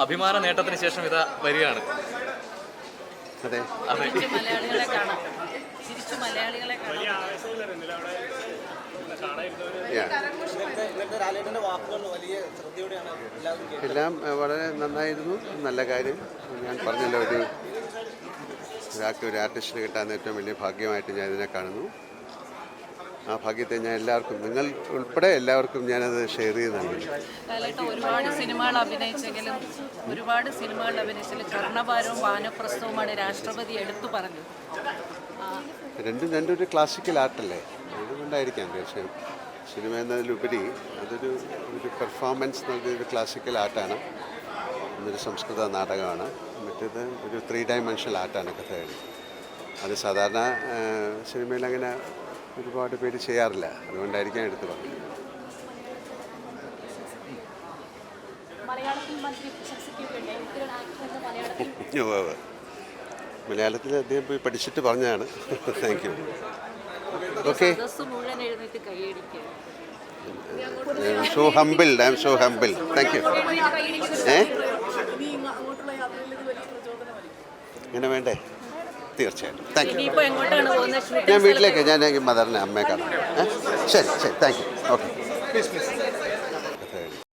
അഭിമാന നേട്ടത്തിന് ശേഷം ഇതാ വരികയാണ്. അതെ. അതെ. എല്ലാം വളരെ നന്നായിരുന്നു. നല്ല കാര്യം. ഞാൻ പറഞ്ഞല്ലോ ഒരു ഒരാൾക്ക് ഒരു ആർട്ടിസ്റ്റിന് കിട്ടാൻ ഏറ്റവും വലിയ ഭാഗ്യമായിട്ട് ഞാൻ ഇതിനെ കാണുന്നു. ആ ഭാഗ്യത്തെ ഞാൻ എല്ലാവർക്കും നിങ്ങൾ ഉൾപ്പെടെ എല്ലാവർക്കും ഞാനത് ഷെയർ ചെയ്ത് നൽകുന്നു ഒരുപാട് സിനിമകൾ അഭിനയിച്ചെങ്കിലും ഒരുപാട് സിനിമകൾ അഭിനയിച്ചാലും കർണഭാരവും വാനപ്രസ്ഥവുമാണ് രാഷ്ട്രപതി എടുത്തു പറഞ്ഞത്. രണ്ടും രണ്ടും ഒരു ക്ലാസിക്കൽ ആർട്ടല്ലേ അതുകൊണ്ടായിരിക്കാം തീർച്ചയായും സിനിമ എന്നതിലുപരി അതൊരു ഒരു പെർഫോമൻസ് നൽകിയൊരു ക്ലാസിക്കൽ ആർട്ടാണ് ഒന്നൊരു സംസ്കൃത നാടകമാണ്. മറ്റേത് ഒരു ത്രീ ഡയമെൻഷണൽ ആർട്ടാണ് കഥകളി. അത് സാധാരണ സിനിമയിൽ അങ്ങനെ ഒരുപാട് പേര് ചെയ്യാറില്ല. അതുകൊണ്ടായിരിക്കാം എടുത്തു പറഞ്ഞത്. മലയാളത്തിൽ അദ്ദേഹം പോയി പഠിച്ചിട്ട് പറഞ്ഞതാണ്. Thank you okay കൈയടിക്കുക. So humbled I'm so humble thank you ഏ? ഇങ്ങനെ വേണ്ടേ? തീർച്ചയായിട്ടും. താങ്ക് യു എങ്ങോട്ടാണ് പോകുന്നത്? ഞാൻ വീട്ടിലേക്ക് ഞാൻ മദറിനെ അമ്മയെ കാണാം. ശരി ശരി. Thank you okay